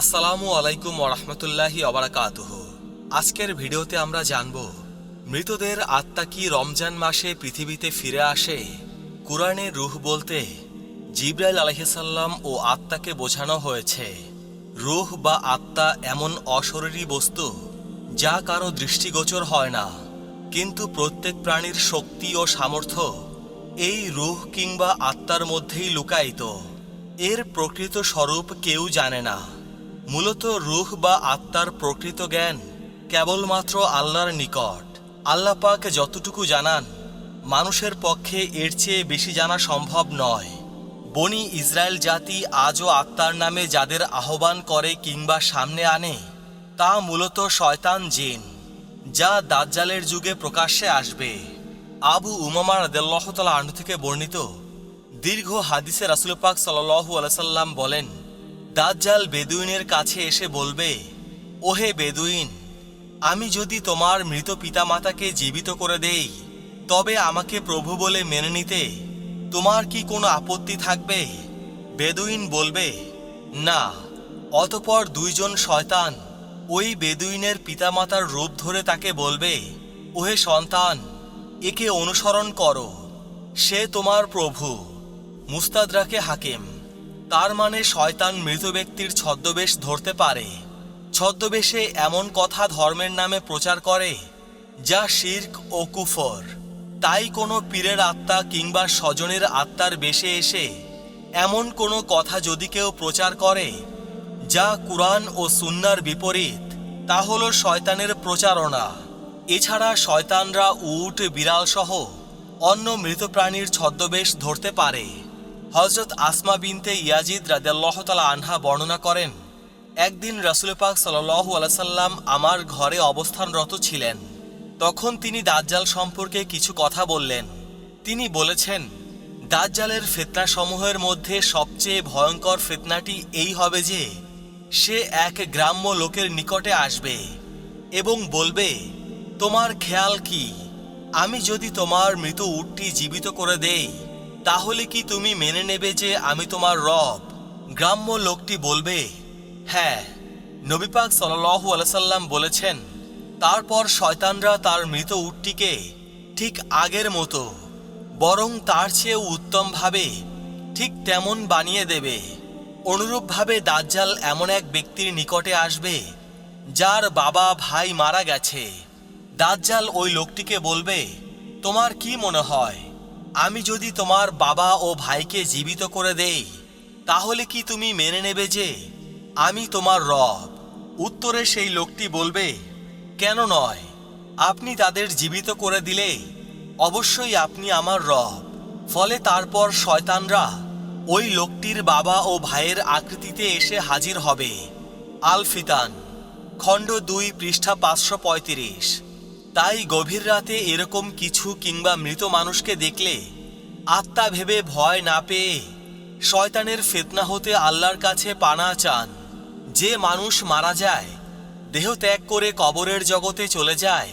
আসসালামু আলাইকুম ওরহমতুল্লাহি অবরাকাতুহ আজকের ভিডিওতে আমরা জানব, মৃতদের আত্মা কি রমজান মাসে পৃথিবীতে ফিরে আসে? কোরআনে রুহ বলতে, জিব্রাইল আলহিসাল্লাম ও আত্মাকে বোঝানো হয়েছে, রুহ বা আত্মা এমন অশরীরী বস্তু যা কারও দৃষ্টিগোচর হয় না, কিন্তু প্রত্যেক প্রাণীর শক্তি ও সামর্থ্য এই রুহ কিংবা আত্মার মধ্যেই লুকায়িত। এর প্রকৃত স্বরূপ কেউ জানে না। মূলত রুহ বা আত্মার প্রকৃত জ্ঞান কেবলমাত্র আল্লাহর নিকট। আল্লাহ পাক যতটুকু জানান, মানুষের পক্ষে এর চেয়ে বেশি জানা সম্ভব নয়। বনি ইসরায়েল জাতি আজও আত্মার নামে যাদের আহ্বান করে কিংবা সামনে আনে, তা মূলত শয়তান জিন, যা দাজ্জালের যুগে প্রকাশ্যে আসবে। আবু উমামার দেল্লাহতালা আন্ডু থেকে বর্ণিত দীর্ঘ হাদিসে রাসুল পাক সাল্লাহু আলাইসাল্লাম বলেন দাজ্জাল বেদুইনের কাছে এসে বলবে, ওহে বেদুইন, আমি যদি তোমার মৃত পিতামাতাকে জীবিত করে দেই, তবে আমাকে প্রভু বলে মেনে নিতে তোমার কি কোনো আপত্তি থাকবে? বেদুইন বলবে, না, অতপর দুইজন শয়তান ওই বেদুইনের পিতামাতার রূপ ধরে তাকে বলবে, ওহে সন্তান, একে অনুসরণ করো, সে তোমার প্রভু, মুস্তাদরাকে হাকিম তার মানে শয়তান মৃত ব্যক্তির ছদ্মবেশ ধরতে পারে। ছদ্মবেশে এমন কথা ধর্মের নামে প্রচার করে, যা শির্ক ও কুফর। তাই কোনো পীরের আত্মা কিংবা স্বজনের আত্মার বেশে এসে এমন কোনো কথা যদি কেউ প্রচার করে, যা কুরআন ও সুন্নার বিপরীত, তা হল শয়তানের প্রচারণা। এছাড়া শয়তানরা উট বিড়াল সহ অন্য মৃত প্রাণীর ছদ্মবেশ ধরতে পারে। হজরত আসমা বিনতে ইয়াজিদ রাদেল্লাহতালা আনহা বর্ণনা করেন, একদিন রাসুল পাক সাল্লাহু আলাইসাল্লাম আমার ঘরে অবস্থানরত ছিলেন। তখন তিনি দাজ্জাল সম্পর্কে কিছু কথা বললেন। তিনি বলেছেন, দাজ্জালের ফেতনা সমূহের মধ্যে সবচেয়ে ভয়ঙ্কর ফেতনাটি এই হবে যে, সে এক গ্রাম্য লোকের নিকটে আসবে এবং বলবে, তোমার খেয়াল কি? আমি যদি তোমার মৃত উটটি জীবিত করে দেই তাহলে কি তুমি মেনে নেবে যে আমি তোমার রব? গ্রাম্য লোকটি বলবে হ্যাঁ। নবীপাক সাল্লাহু আলাইসাল্লাম বলেছেন, তারপর শয়তানরা তার মৃত উটটিকে ঠিক আগের মতো, বরং তার চেয়েও উত্তমভাবে ঠিক তেমন বানিয়ে দেবে। অনুরূপভাবে দাজ্জাল এমন এক ব্যক্তির নিকটে আসবে, যার বাবা ভাই মারা গেছে। দাজ্জাল ওই লোকটিকে বলবে, তোমার কি মনে হয়? আমি যদি তোমার বাবা ও ভাইকে জীবিত করে দেই, তাহলে কি তুমি মেনে নেবে যে আমি তোমার রব? উত্তরে সেই লোকটি বলবে, কেন নয়? আপনি তাদের জীবিত করে দিলে অবশ্যই আপনি আমার রব। ফলে তারপর শয়তানরা ওই লোকটির বাবা ও ভাইয়ের আকৃতিতে এসে হাজির হবে। আল ফিতান, খণ্ড দুই পৃষ্ঠা পাঁচশো পঁয়ত্রিশ। তাই গভীর রাতে এরকম কিছু কিংবা মৃত মানুষকে দেখলে আত্মা ভেবে ভয় না পেয়ে শয়তানের ফেতনা হতে আল্লাহর কাছে পানা চান। যে মানুষ মারা যায়, দেহ ত্যাগ করে কবরের জগতে চলে যায়,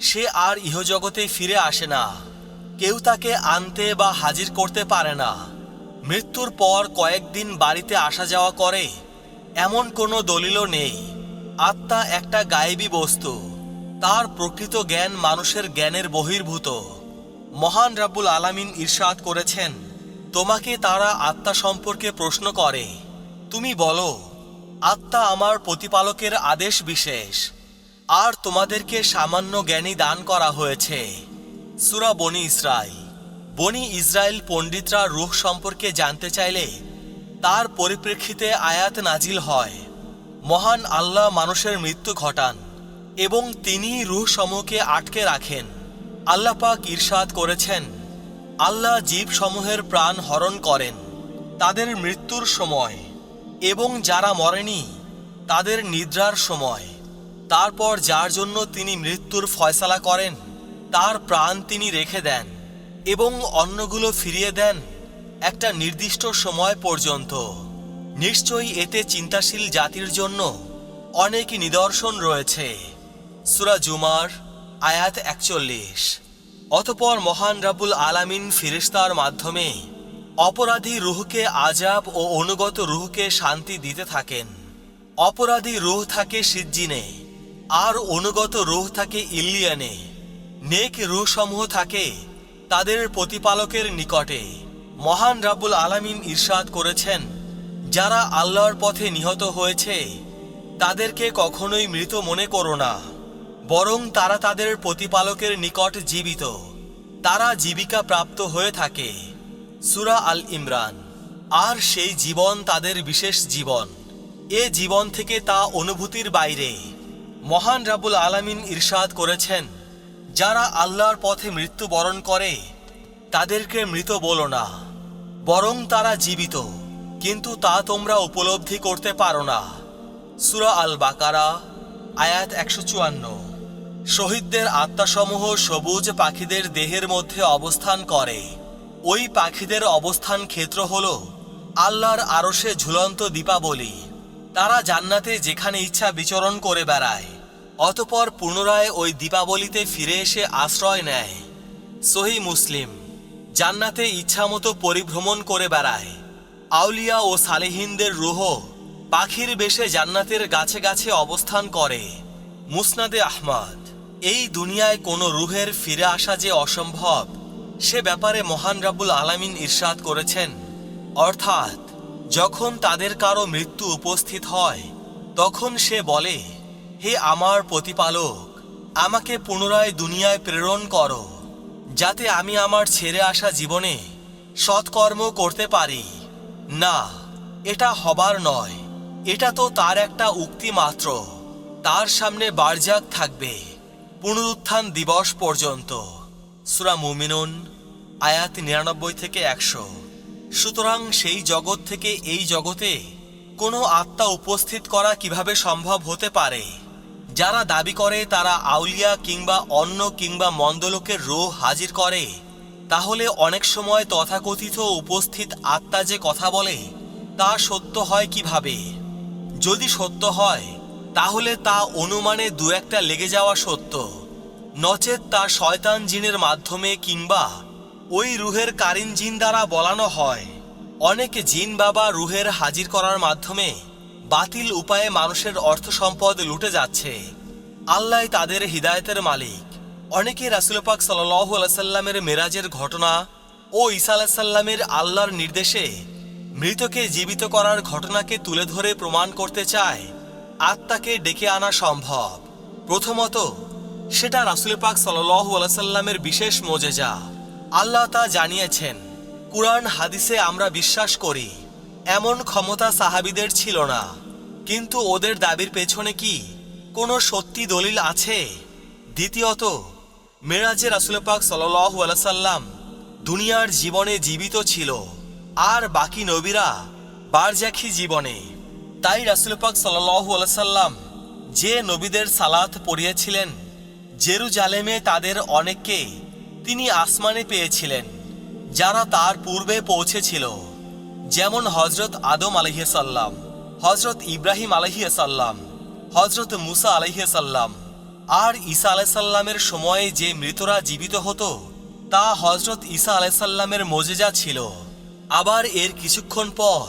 সে আর ইহজগতে ফিরে আসে না। কেউ তাকে আনতে বা হাজির করতে পারে না। মৃত্যুর পর কয়েকদিন বাড়িতে আসা যাওয়া করে, এমন কোনো দলিলও নেই। আত্মা একটা গায়েবী বস্তু। তার প্রকৃত জ্ঞান মানুষের জ্ঞানের বহির্ভূত। মহান রাব্বুল আলামিন ইরশাদ করেছেন, তোমাকে তারা আত্মা সম্পর্কে প্রশ্ন করে। তুমি বলো, আত্মা আমার প্রতিপালকের আদেশ বিশেষ, আর তোমাদেরকে সামান্য জ্ঞানী দান করা হয়েছে। সুরা বনি ইসরাইল। বনি ইসরায়েল পণ্ডিতরা রুহ সম্পর্কে জানতে চাইলে তার পরিপ্রেক্ষিতে আয়াত নাজিল হয়, মহান আল্লাহ মানুষের মৃত্যু ঘটান। এবং তিনি রুহ সমূহকে আটকে রাখেন। আল্লাহ পাক ঈর্ষাদ করেছেন, আল্লাহ জীবসমূহের প্রাণ হরণ করেন, তাদের মৃত্যুর সময়, এবং যারা মরেনি, তাদের নিদ্রার সময়। তারপর যার জন্য তিনি মৃত্যুর ফয়সালা করেন, তার প্রাণ তিনি রেখে দেন, এবং অন্যগুলো ফিরিয়ে দেন একটা নির্দিষ্ট সময় পর্যন্ত। নিশ্চয়ই এতে চিন্তাশীল জাতির জন্য অনেক নিদর্শন রয়েছে। সুরা জুমার আয়াত একচল্লিশ। অতপর মহান রাবুল আলামিন ফিরিস্তার মাধ্যমে অপরাধী রুহকে আজাব ও অনুগত রুহকে শান্তি দিতে থাকেন। অপরাধী রুহ থাকে সিজ্জিনে, আর অনুগত রুহ থাকে ইল্লিয়ানে। নেক রুহ সমূহ থাকে তাদের প্রতিপালকের নিকটে। মহান রাব্বুল আলামিন ইরশাদ করেছেন, যারা আল্লাহর পথে নিহত হয়েছে, তাদেরকে কখনোই মৃত মনে করো না। বরং তারা তাদের প্রতিপালকের নিকট জীবিত। তারা জীবিকা প্রাপ্ত হয়ে থাকে। সুরা আল ইমরান। আর সেই জীবন তাদের বিশেষ জীবন। এ জীবন থেকে তা অনুভূতির বাইরে। মহান রাবুল আলামিন ইরশাদ করেছেন, যারা আল্লাহর পথে মৃত্যুবরণ করে, তাদেরকে মৃত বলো না। বরং তারা জীবিত, কিন্তু তা তোমরা উপলব্ধি করতে পারো না। সুরা আল বাকারা, আয়াত একশো চুয়ান্ন। শহীদদের আত্মাসমূহ সবুজ পাখিদের দেহের মধ্যে অবস্থান করে। ওই পাখিদের অবস্থান ক্ষেত্র হল আল্লাহর আরশে ঝুলন্ত দীপাবলি। তারা জান্নাতে যেখানে ইচ্ছা বিচরণ করে বেড়ায়, অতপর পুনরায় ওই দীপাবলিতে ফিরে এসে আশ্রয় নেয়। সহি মুসলিম, জান্নাতে ইচ্ছামতো পরিভ্রমণ করে বেড়ায়। আউলিয়া ও সালেহিনদের রুহ পাখির বেশে জান্নাতের গাছে গাছে অবস্থান করে। মুসনাদে আহমদ। এই দুনিয়ায় কোনো রুহের ফিরে আসা যে অসম্ভব, সে ব্যাপারে মহান রাব্বুল আলামিন ইরশাদ করেছেন। অর্থাৎ, যখন তাদের কারও মৃত্যু উপস্থিত হয়, তখন সে বলে, হে আমার প্রতিপালক, আমাকে পুনরায় দুনিয়ায় প্রেরণ করো, যাতে আমি আমার ছেড়ে আসা জীবনে সৎকর্ম করতে পারি। না, এটা হবার নয়, এটা তো তার একটা উক্তি মাত্র, তার সামনে বারজাক থাকবে। পুনরুত্থান দিবস পর্যন্ত। সুরা মুমিনুন, আয়াত নিরানব্বই থেকে একশো। সুতরাং সেই জগৎ থেকে এই জগতে কোনো আত্মা উপস্থিত করা কীভাবে সম্ভব হতে পারে? যারা দাবি করে তারা আউলিয়া কিংবা অন্য কিংবা মন্দলোকের রোহ হাজির করে, তাহলে অনেক সময় তথাকথিত উপস্থিত আত্মা যে কথা বলে তা সত্য হয় কীভাবে? যদি সত্য হয় তাহলে তা অনুমানে দু একটা লেগে যাওয়া সত্য। নচেত তা শয়তান জিনের মাধ্যমে কিংবা ওই রুহের কারিন জিন দ্বারা বলানো হয়। অনেকে জিন বাবা রুহের হাজির করার মাধ্যমে বাতিল উপায়ে মানুষের অর্থ সম্পদ লুটে যাচ্ছে। আল্লাহ তাদের হিদায়তের মালিক। অনেকে রাসুলপাক পাক সাল্লাহু আলাইসাল্লামের মেরাজের ঘটনা ও ঈসা আলাহিসাল্লামের আল্লাহর নির্দেশে মৃতকে জীবিত করার ঘটনাকে তুলে ধরে প্রমাণ করতে চায়। আত্মাকে ডেকে আনা সম্ভব। প্রথমত, সেটা রাসুল পাক সাল্লাহু আলাইসাল্লামের বিশেষ মোজেজা। আল্লাহ তা জানিয়েছেন, কুরআন হাদিসে আমরা বিশ্বাস করি, এমন ক্ষমতা সাহাবিদের ছিল না। কিন্তু ওদের দাবির পেছনে কি কোনো সত্যি দলিল আছে? দ্বিতীয়ত, মেরাজে রাসুল পাক সাল্লাহু আলাইসাল্লাম দুনিয়ার জীবনে জীবিত ছিল, আর বাকি নবীরা বারজাখি জীবনে তাই রাসুল পাক সাল্লাহু আলাইসাল্লাম যে নবীদের সালাত পড়িয়েছিলেন জেরুজালেমে তাদের অনেককে তিনি আসমানে পেয়েছিলেন, যারা তার পূর্বে পৌঁছেছিল। যেমন হজরত আদম আলহিসাল্লাম হজরত ইব্রাহিম আলহিসাল্লাম হজরত মুসা আলহিসাল্লাম আর ঈসা আলাইসাল্লামের সময়ে যে মৃতরা জীবিত হতো, তা হজরত ঈসা আলাইসাল্লামের মজেজা ছিল। আবার এর কিছুক্ষণ পর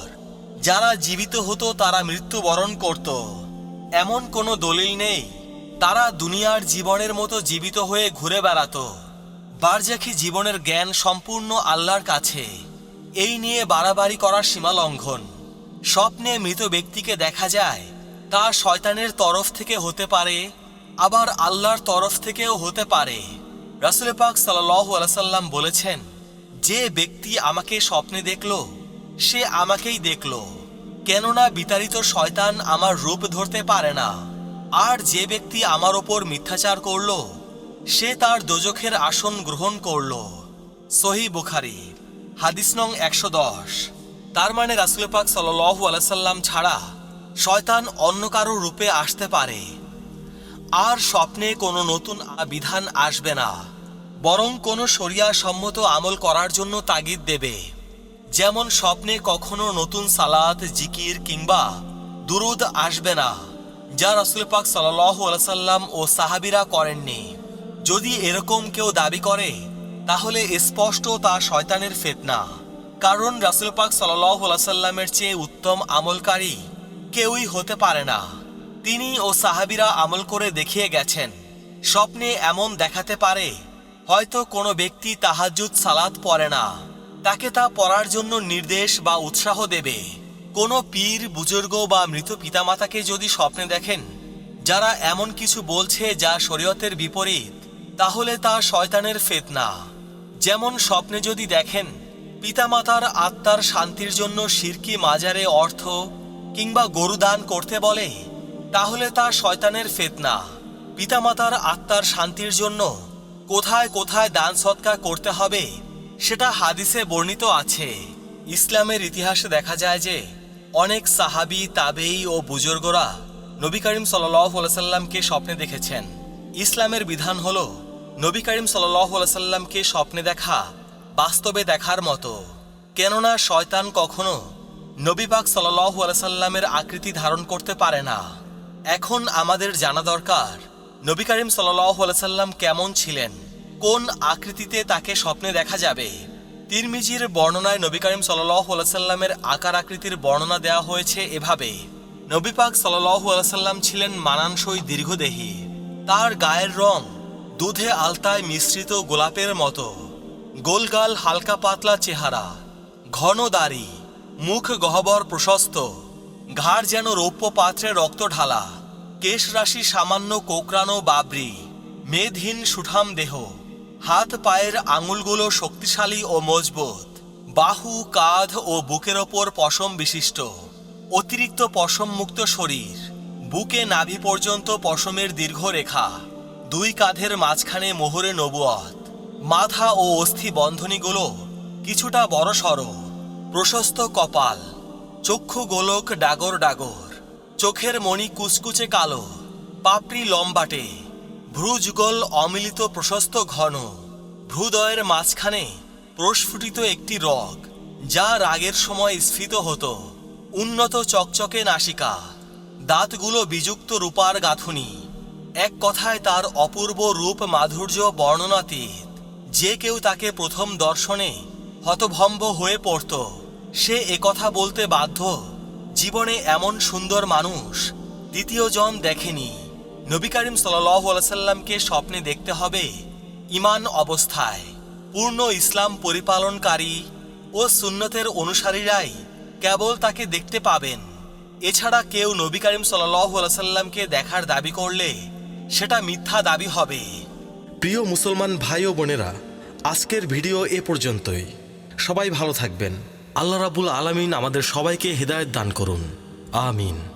যারা জীবিত হতো, তারা মৃত্যুবরণ করত। এমন কোনো দলিল নেই। তারা দুনিয়ার জীবনের মতো জীবিত হয়ে ঘুরে বেড়াতো। বারজাখি জীবনের জ্ঞান সম্পূর্ণ আল্লাহর কাছে। এই নিয়ে বাড়াবাড়ি করার সীমা লঙ্ঘন। স্বপ্নে মৃত ব্যক্তিকে দেখা যায়, তা শয়তানের তরফ থেকে হতে পারে, আবার আল্লাহর তরফ থেকেও হতে পারে। রাসুল পাক সাল্লাহ আলাইসাল্লাম বলেছেন, যে ব্যক্তি আমাকে স্বপ্নে দেখল সে আমাকেই দেখল, কেননা বিতাড়িত শয়তান আমার রূপ ধরতে পারে না। আর যে ব্যক্তি আমার ওপর মিথ্যাচার করল, সে তার দোজখের আসন গ্রহণ করল। সহি বুখারি, হাদিস নং একশো দশ। তার মানে রাসুল পাক সাল্লু আলাইসাল্লাম ছাড়া শয়তান অন্য কারও রূপে আসতে পারে। আর স্বপ্নে কোনো নতুন বিধান আসবে না, বরং কোনো শরিয়া সম্মত আমল করার জন্য তাগিদ দেবে। যেমন স্বপ্নে কখনো নতুন সালাত, জিকির কিংবা দুরুদ আসবে না, যা রসুল পাক আলাইসাল্লাম ও সাহাবিরা করেননি। যদি এরকম কেউ দাবি করে, তাহলে স্পষ্ট তা শয়তানের ফেতনা। কারণ রাসুল পাক আলাইসাল্লামের চেয়ে উত্তম আমলকারী কেউই হতে পারে না। তিনি ও সাহাবিরা আমল করে দেখিয়ে গেছেন, স্বপ্নে এমন দেখাতে পারে, হয়তো কোনো ব্যক্তি তাহাজুদ সালাত পড়ে না। তাকে তা পড়ার জন্য নির্দেশ বা উৎসাহ দেবে। কোনো পীর, বুজুর্গ বা মৃত পিতামাতাকে যদি স্বপ্নে দেখেন, যারা এমন কিছু বলছে যা শরীয়তের বিপরীত, তাহলে তা শয়তানের ফেতনা। যেমন স্বপ্নে যদি দেখেন, পিতামাতার আত্মার শান্তির জন্য শিরকি মাজারে অর্থ কিংবা গরু দান করতে বলে, তাহলে তা শয়তানের ফেতনা। পিতামাতার আত্মার শান্তির জন্য কোথায় কোথায় দান সৎকার করতে হবে সেটা হাদিসে বর্ণিত আছে। ইসলামের ইতিহাসে দেখা যায় যে, অনেক সাহাবি তাবেই ও বুজুর্গরা নবী করিম সাল্লামকে স্বপ্নে দেখেছেন। ইসলামের বিধান হল নবী করিম সাল্লামকে স্বপ্নে দেখা, বাস্তবে দেখার মতো। কেননা শয়তান কখনো নবী পাক সাল্লাহ আলাইসাল্লামের আকৃতি ধারণ করতে পারে না। এখন আমাদের জানা দরকার, নবী করিম সাল্লাহ আলাইসাল্লাম কেমন ছিলেন? কোন আকৃতিতে তাকে স্বপ্নে দেখা যাবে? তিরমিজির বর্ণনায় নবী করিম সাল্লাহ আলাইসাল্লামের আকার আকৃতির বর্ণনা দেওয়া হয়েছে এভাবে, নবী পাক সাল্লাহ আলাইসাল্লাম ছিলেন মানানসই দীর্ঘদেহী। তার গায়ের রং দুধে আলতায় মিশ্রিত গোলাপের মতো, গোলগাল হালকা পাতলা চেহারা, ঘন দাড়ি, মুখ গহ্বর প্রশস্ত, ঘাড় যেন রৌপ্য পাত্রে রক্ত ঢালা কেশ রাশি সামান্য কোকরানো বাবরি মেদহীন সুঠাম দেহ। হাত পায়ের আঙুলগুলো শক্তিশালী ও মজবুত। বাহু, কাঁধ ও বুকের ওপর পশম বিশিষ্ট। অতিরিক্ত পশম মুক্ত শরীর। বুকে নাভি পর্যন্ত পশমের দীর্ঘ রেখা দুই কাঁধের মাঝখানে মোহরে নবুয়াত। মাথা ও অস্থি বন্ধনীগুলো কিছুটা বড়সড়। প্রশস্ত কপাল। চক্ষু গোলক ডাগর ডাগর। চোখের মণি কুচকুচে কালো। পাপড়ি লম্বাটে। ভ্রুযুগল অমিলিত প্রশস্ত ঘন। ভ্রুদয়ের মাঝখানে প্রস্ফুটিত একটি রগ, যা রাগের সময় স্ফীত হতো। উন্নত চকচকে নাসিকা। দাঁতগুলো বিযুক্ত রূপার গাঁথুনি। এক কথায় তার অপূর্ব রূপ মাধুর্য বর্ণনাতীত যে কেউ তাকে প্রথম দর্শনে হতভম্ব হয়ে পড়ত। সে একথা বলতে বাধ্য। জীবনে এমন সুন্দর মানুষ দ্বিতীয় জন দেখেনি। নবী করিম সাল্লামকে স্বপ্নে দেখতে হবে ইমান অবস্থায়। পূর্ণ ইসলাম পরিপালনকারী ও সুন্নতের অনুসারীরাই কেবল তাকে দেখতে পাবেন। এছাড়া কেউ নবী করিম সাল্লামকে দেখার দাবি করলে সেটা মিথ্যা দাবি হবে। প্রিয় মুসলমান ভাই ও বোনেরা, আজকের ভিডিও এ পর্যন্তই। সবাই ভালো থাকবেন। আল্লাহ রাবুল আলামিন আমাদের সবাইকে হৃদায়ত দান করুন। আমিন।